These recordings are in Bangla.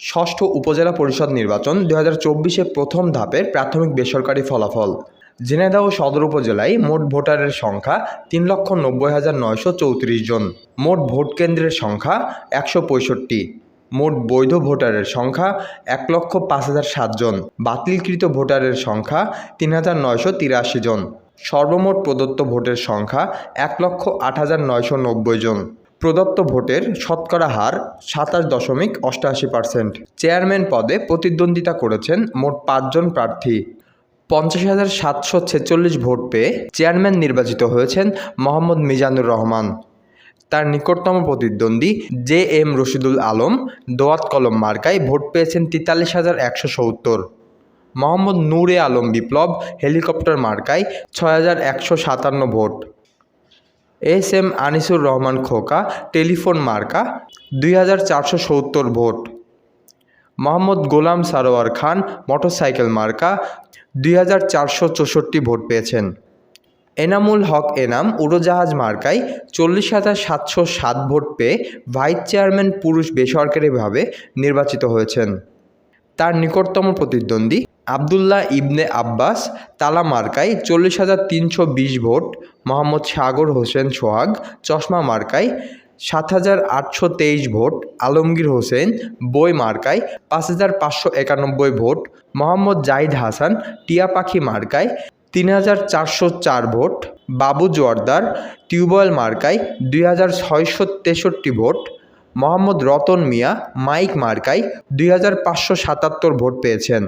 ষষ্ঠ উপজেলা পরিষদ নির্বাচন দু হাজার প্রথম ধাপের প্রাথমিক বেসরকারি ফলাফল। ঝিনাইদহ সদর উপজেলায় মোট ভোটারের সংখ্যা তিন লক্ষ নব্বই হাজার নয়শো চৌত্রিশ জন। মোট ভোট কেন্দ্রের সংখ্যা একশো পঁয়ষট্টি। মোট বৈধ ভোটারের সংখ্যা এক লক্ষ পাঁচ হাজার সাতজন বাতিলকৃত ভোটারের সংখ্যা তিন হাজার নয়শো তিরাশি জন। সর্বমোট প্রদত্ত ভোটের সংখ্যা এক লক্ষ আট হাজার নয়শো নব্বই জন। প্রদত্ত ভোটের শতকরা হার সাতাশ দশমিক অষ্টআশি পার্সেন্ট। চেয়ারম্যান পদে প্রতিদ্বন্দ্বিতা করেছেন মোট পাঁচজন প্রার্থী। পঞ্চাশ হাজার সাতশো ছেচল্লিশ ভোট পেয়ে চেয়ারম্যান নির্বাচিত হয়েছেন মোহাম্মদ মিজানুর রহমান। তার নিকটতম প্রতিদ্বন্দ্বী জে এম রশিদুল আলম দোয়াত কলম মার্কায় ভোট পেয়েছেন তেতাল্লিশ হাজার একশো সত্তর। মোহাম্মদ নূরে আলম বিপ্লব হেলিকপ্টার মার্কায় ছয় হাজার একশো সাতান্ন vote. S M Anisur Rahman Khoka, telephone মার্কা, দুই হাজার চারশো সত্তর ভোট। মোহাম্মদ গোলাম সারোয়ার খান, মোটরসাইকেল মার্কা, দুই হাজার চারশো চৌষট্টি ভোট পেয়েছেন। এনামুল হক এনাম উড়োজাহাজ মার্কায় চল্লিশ হাজার সাতশো সাত ভোট পেয়ে ভাইস চেয়ারম্যান পুরুষ বেসরকারিভাবে নির্বাচিত হয়েছেন। তার নিকটতম প্রতিদ্বন্দ্বী আবদুল্লাহ ইবনে আব্বাস, তালা মার্কায় চল্লিশ হাজার তিনশো বিশ ভোট, মোহাম্মদ সাগর হোসেন সোহাগ, চশমা মার্কায় সাত হাজার আটশো তেইশ ভোট, আলমগীর হোসেন বই মার্কায় পাঁচ হাজার পাঁচশো একানব্বই ভোট, মোহাম্মদ জাহিদ হাসান টিয়া পাখি মার্কায় তিন হাজার চারশো চার ভোট, বাবু জোয়ারদার টিউবওয়েল মার্কায় দুই হাজার ছয়শো তেষট্টি ভোট, মোহাম্মদ রতন মিয়া মাইক মার্কায় দুই হাজার পাঁচশো সাতাত্তর ভোট পেয়েছেন।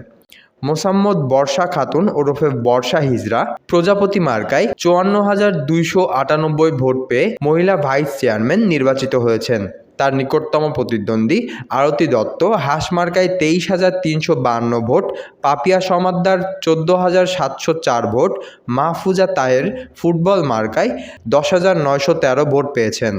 মোসাম্মদ বর্ষা খাতুন ওরফে বর্ষা হিজরা, প্রজাপতি মার্কায় চুয়ান্ন হাজার দুইশো আটানব্বই ভোট পেয়ে মহিলা ভাইস চেয়ারম্যান নির্বাচিত হয়েছেন। তার নিকটতম প্রতিদ্বন্দ্বী আরতি দত্ত, হাঁস মার্কায় তেইশ হাজার তিনশো বান্ন ভোট, পাপিয়া সমাদ্দার চোদ্দ হাজার সাতশো চার ভোট, মাহফুজা তাহের ফুটবল মার্কায় দশ হাজার নয়শো তেরো ভোট পেয়েছেন।